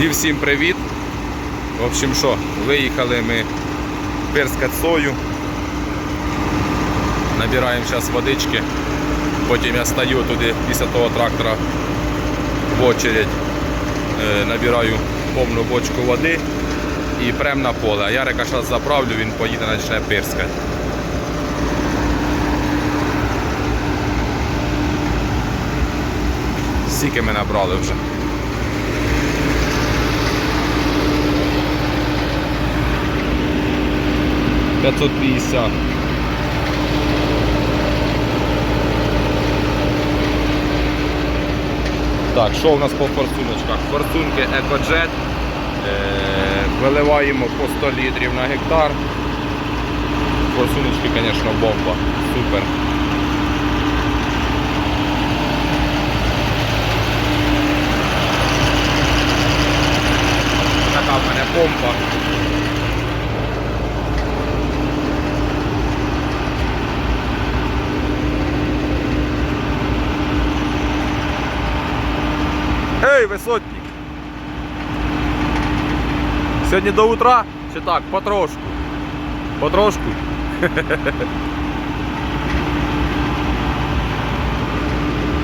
І всім привіт. В общем, що, виїхали ми пирскати сою. Набираємо зараз водички. Потім я стою туди після того трактора в очередь. Е, Набираю повну бочку води і прям на поле. А Ярика зараз заправлю, він поїде почне пирскати. Скільки ми набрали вже. П'ятсот п'ятдесят. Так, що у нас по форсуночках? Форсунки EcoJet. Е, Виливаємо по 100 літрів на гектар. Форсуночки, звісно, бомба. Супер. Така в мене помпа. Ей, висотник! Сьогодні до утра чи так? Потрошку. Потрошку.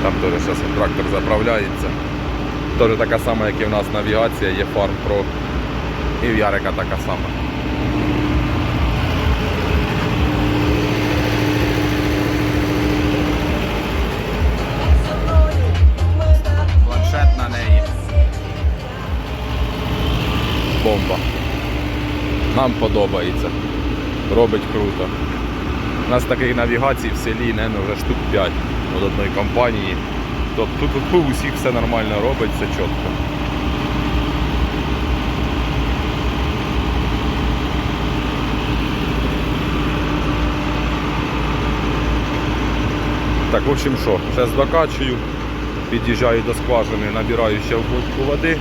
Там теж зараз трактор заправляється. Теж така сама, як і в нас навігація, є Farm Pro. І в Ярика така сама. Бомба. Нам подобається. Робить круто. У нас таких навігацій в селі, не, вже штук 5 від одної компанії. Тобто тут у усіх все нормально робить, все чітко. Так, в общем що, зараз докачую, під'їжджаю до скважини, набираю ще в води,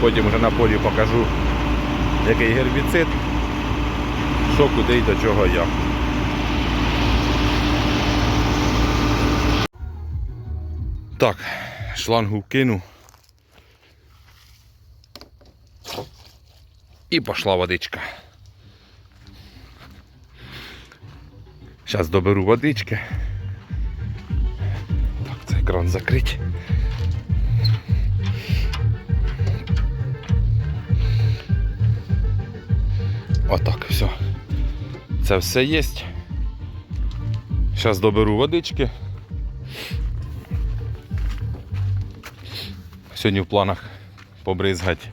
потім вже на полі покажу, який гербіцид, що куди і до чого я. Так, шлангу кину. І пішла водичка. Зараз доберу водички. Так, це екран закрить. Отак, все. Це все є. Зараз доберу водички. Сьогодні в планах побризгати.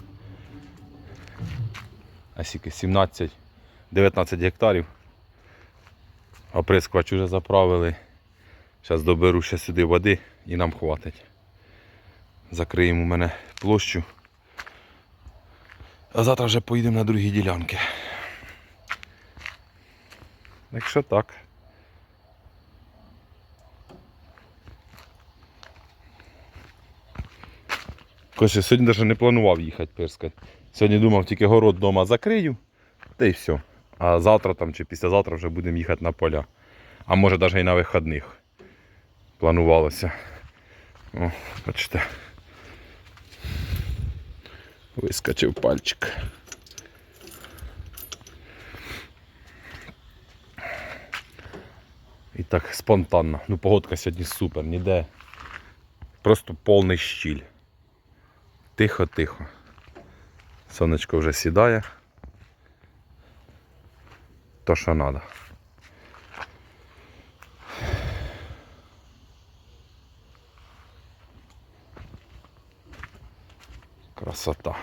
А скільки 17-19 гектарів. Оприскувач вже заправили. Зараз доберу ще сюди води і нам хватить. Закриємо у мене площу. А завтра вже поїдемо на другі ділянки. Якщо так. Короче, сьогодні навіть не планував їхати пирскати. Сьогодні думав тільки город вдома закрию, та й все. А завтра там чи післязавтра вже будемо їхати на поля. А може навіть і на вихідних. Планувалося. О, бачите. Вискочив пальчик. І так спонтанно. Ну погодка сьогодні супер, ніде. Просто повний щіль. Тихо-тихо. Сонечко вже сідає. То що треба. Красота.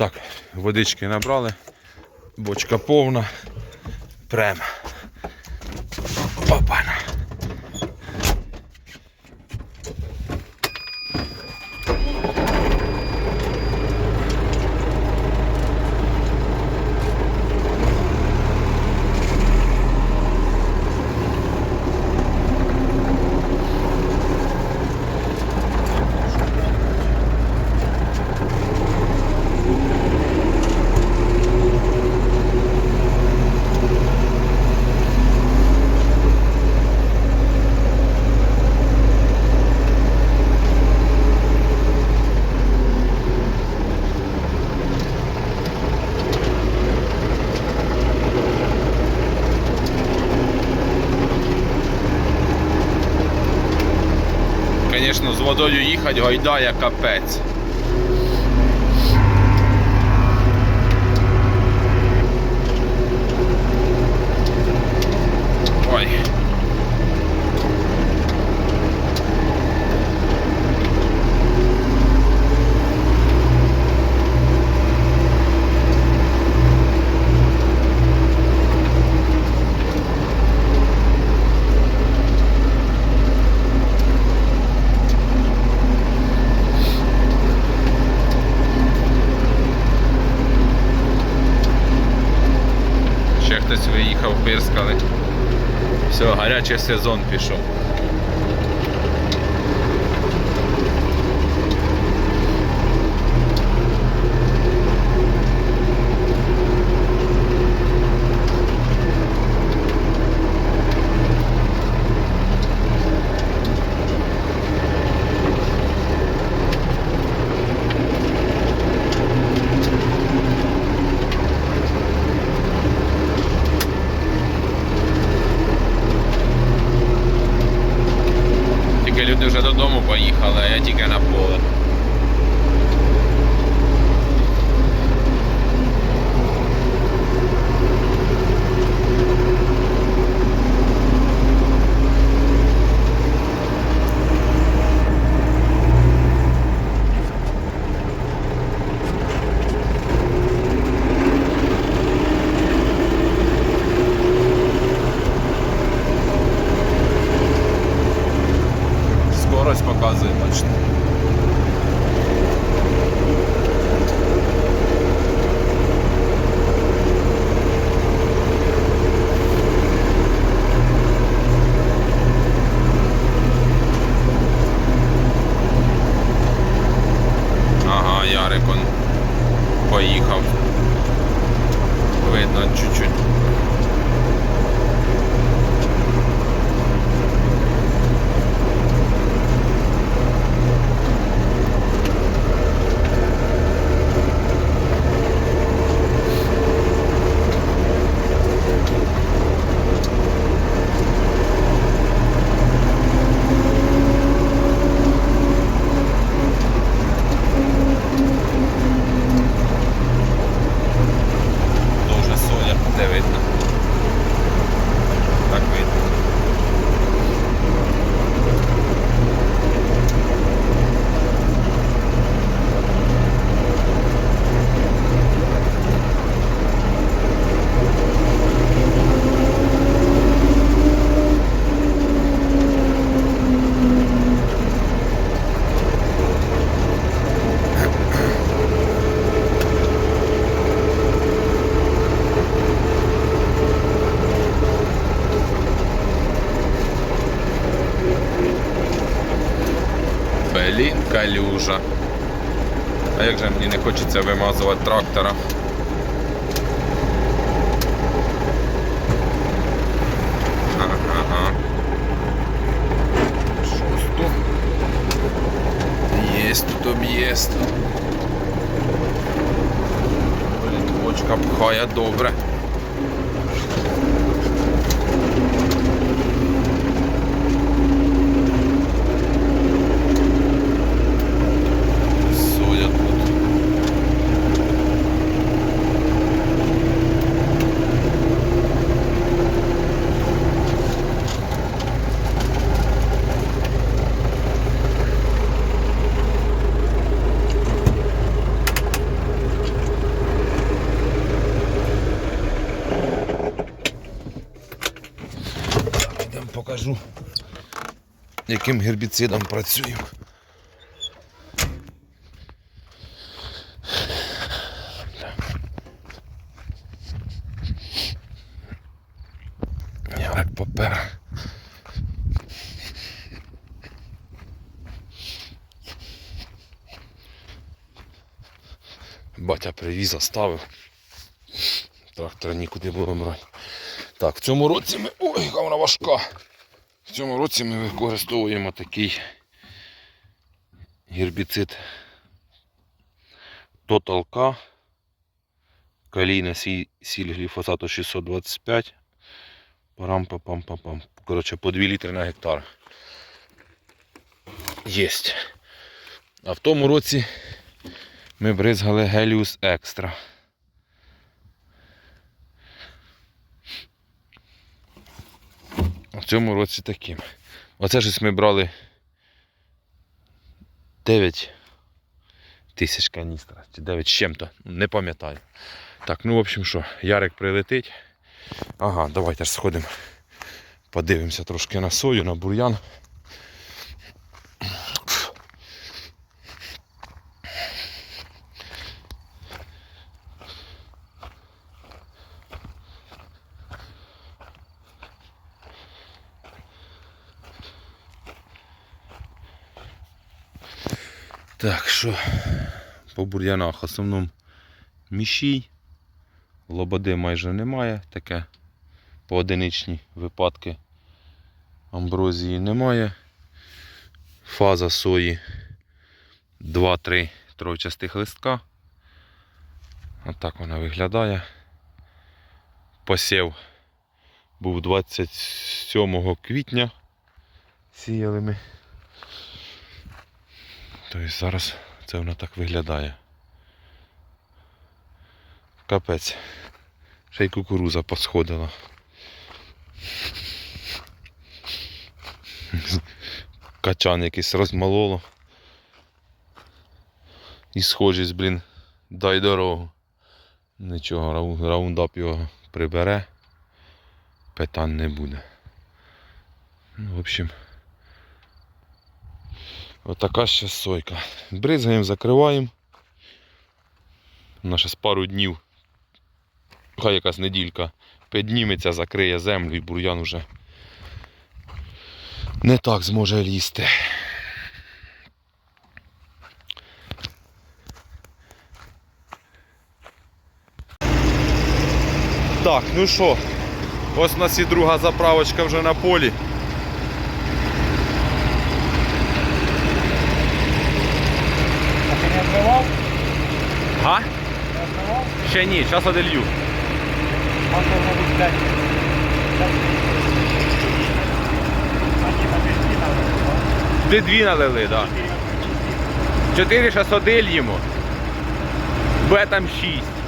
Так, водички набрали, бочка повна, прям. Опана. Водою їхати гайдає капець. Ой. Ще хтось виїхав, пирскали. Все, гарячий сезон пішов. Калюжа. А як же мені не хочеться вимазувати трактора? Ага. Шосту. Єсть тут об'їзд. Блін, бочка пхає добре. Соя тут. Йдемо покажу, яким гербіцидом працюю. Батя привіз, оставив. Трактора нікуди було брати. Так, в цьому році ми. Ой, яка вона важка. Цьому році ми використовуємо такий гербіцид Total K. Калійна сіль гліфосату 625. Парам пам пам Коротше, по 2 літри на гектар. Єсть. А в тому році ми бризгали Геліус Екстра. А в цьому році таким. Оце щось ми брали 9 тисяч каністра. Чи 9 з чим-то. Не пам'ятаю. Так, ну в общем що, Ярик прилетить. Ага, давайте ж сходимо. Подивимося трошки на сою, на бур'ян. Так, що по бур'янах в основному мішій. Лободи майже немає, таке поодиничні випадки. Амброзії немає. Фаза сої 2-3 тройчастих листка. Отак вона виглядає. Посів був 27 квітня. Сіяли ми. Тобто зараз це воно так виглядає. Капець. Ще й кукуруза посходила. Качан якийсь розмололо. І схожість, блін, дай дорогу. Нічого, раундап його прибере. Питань не буде. Ну, в общем. Отака ще сойка. Бризгаємо, закриваємо. Вона ще з пару днів, хай якась неділька, підніметься, закриє землю і бур'ян уже не так зможе лізти. Так, ну що, ось у нас і друга заправочка вже на полі. А ти не відкривав? Га? Не відкривав? Ще ні, зараз а ти дві налили, так. Да. Чотири зараз одельємо. Б там шість.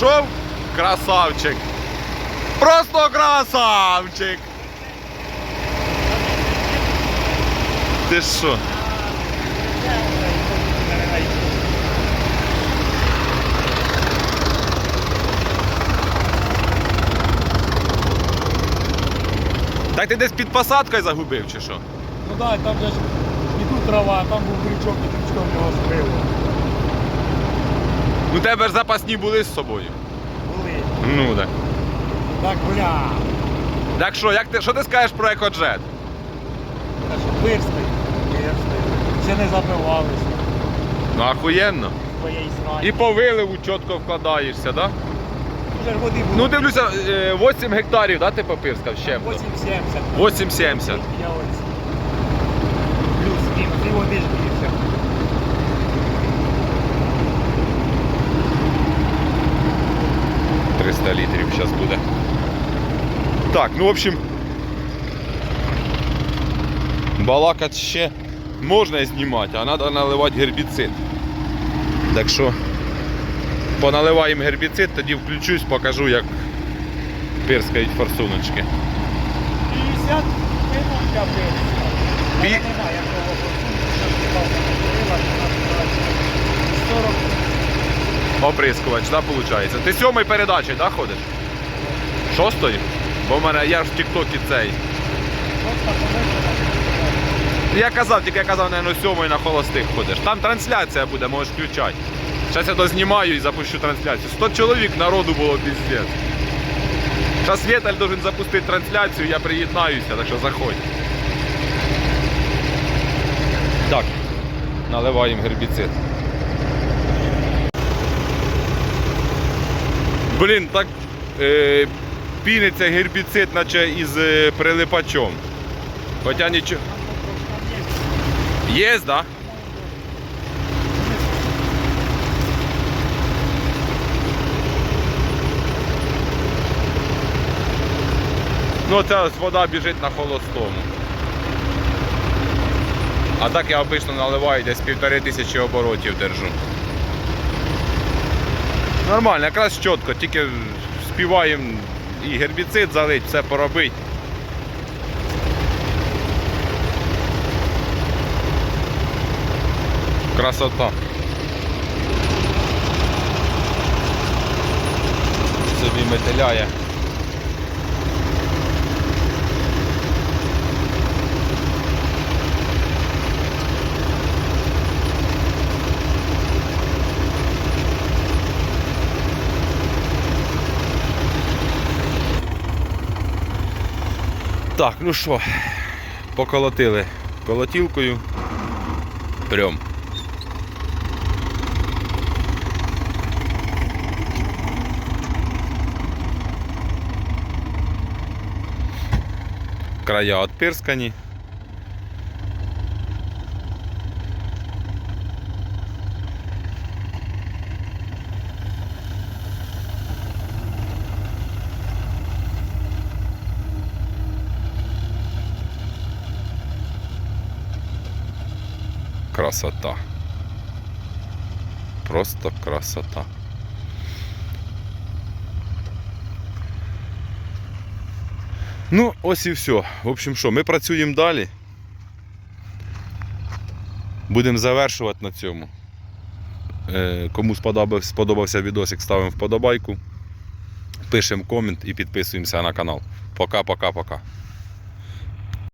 Найшов? Красавчик. Просто красавчик. Ти що? Так ти десь під посадкою загубив чи що? Ну так, там же ж і тут трава, а там був крючок, і крючком його збило. У тебе ж запасні були з собою. Були. Ну так. Так, бля. Так що, як ти, що ти скажеш про екоджет? Та що пирскай. Пирскай. Ще не забивалися. Ну ахуєнно. І по виливу чітко вкладаєшся, так? Да? Вже ж води було. Ну дивлюся, е, 8 гектарів, да, ти попирскав ще? 8,70. 8,70. Я ось. Плюс. І води ж 300 літрів зараз буде. Так, ну в общем, балакать ще можно знімати, а надо наливать гербіцид. Так що поналиваем гербіцид, тоді включусь, покажу як перскають форсуночки. 50 минут для 40 Оприскувач, так, да, виходить. Ти сьомий передачі, да, ходиш? Шостої? Бо в мене я ж в Тіктокі цей. Я казав, тільки я казав, наверное, сьомої на холостих ходиш. Там трансляція буде, можеш включати. Зараз я дознімаю і запущу трансляцію. 100 чоловік народу було піздець. Зараз Віталь должен запустити трансляцію, я приєднаюся, так що заходь. Так, наливаємо гербіцид. Блін, так е, піниться гербіцид, наче із е, прилипачом. Хоча нічого. Є, да? Ну, ось вода біжить на холостому. А так я обично наливаю десь півтори тисячі оборотів держу. Нормально, якраз чітко, тільки співаємо і гербіцид залить, все поробить. Красота. Собі метеляє. Так, ну що, поколотили колотілкою. Прям. Края отпирскані. Красота. Просто красота. Ну, ось і все. В общем, що, ми працюємо далі. Будемо завершувати на цьому. Е, Кому сподобався, відосик, ставимо вподобайку, пишемо комент і підписуємося на канал. Пока-пока-пока.